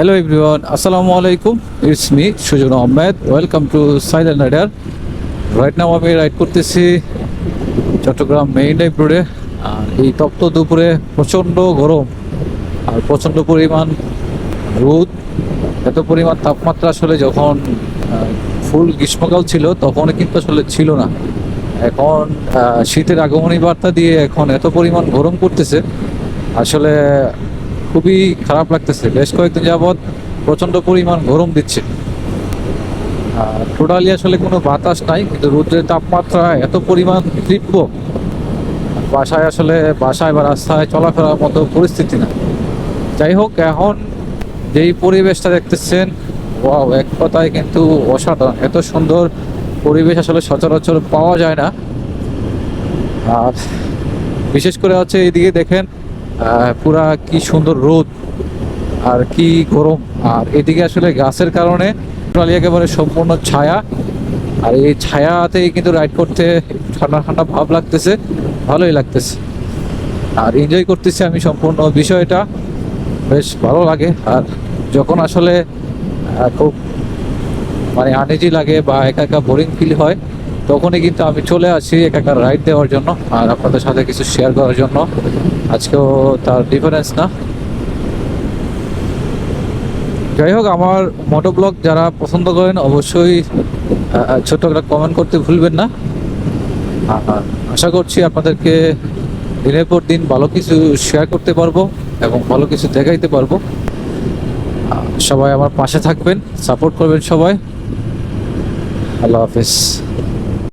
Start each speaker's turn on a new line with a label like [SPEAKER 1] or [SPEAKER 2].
[SPEAKER 1] Hello everyone, Assalamu alaikum. It's me, Sujan Ahmed. Welcome to Silent rider right now আমি ride করতেছি Chittagong main life রোডে আর এই তপ্ত দুপুরে প্রচণ্ড গরম আর প্রচণ্ড পরিমাণ রোদ। এত পরিমাণ তাপমাত্রা আসলে যখন ফুল গ্রীষ্মকাল ছিল তখন কিন্তু আসলে ছিল না। এখন শীতের আগমনী বার্তা দিয়ে এখন এত পরিমাণ গরম করতেছে। আসলে খুবই খারাপ লাগতেছে। বেশ কয়েকদিন যাবৎ প্রচণ্ড পরিমাণ গরম দিচ্ছে। টোটালি আসলে কোনো বাতাস নাই, কিন্তু রৌদ্রের তাপমাত্রা এত পরিমাণ তীব্র। বাসায় আসলে, বাসায় বা রাস্তায় চলাফেরার মতো পরিস্থিতি না। যাই হোক, এখন যেই পরিবেশটা দেখতেছেন, ওয়াও, এক কথায় কিন্তু অসাধারণ। এত সুন্দর পরিবেশ আসলে সচরাচর পাওয়া যায় না। আর বিশেষ করে হচ্ছে এইদিকে দেখেন পুরা কি সুন্দর রোদ আর কি গরম। আর এদিকে আসলে গাছের কারণে টোটালি একেবারে সম্পূর্ণ ছায়া। আর এই ছায়াতেই কিন্তু রাইড করতে ঠান্ডা ঠান্ডা ভাব লাগতেছে, ভালোই লাগতেছে। আর এনজয় করতেছি আমি সম্পূর্ণ বিষয়টা। বেশ ভালো লাগে। আর যখন আসলে খুব মানে আনেজি লাগে বা একা একা বোরিং ফিল হয় তখনই কিন্তু আমি চলে আসি একা একা রাইড দেওয়ার জন্য আর আপনাদের সাথে কিছু শেয়ার করার জন্য। আজকেও তার ডিফারেন্স না। যাই হোক, আমার মোটো ব্লগ যারা পছন্দ করেন অবশ্যই ছোট্ট একটা কমেন্ট করতে ভুলবেন না। আশা করছি আপনাদেরকে দিনের পর দিন ভালো কিছু শেয়ার করতে পারব এবং ভালো কিছু দেখাইতে পারব। সবাই আমার পাশে থাকবেন সাপোর্ট করবেন সবাই। আল্লাহ হাফিজ।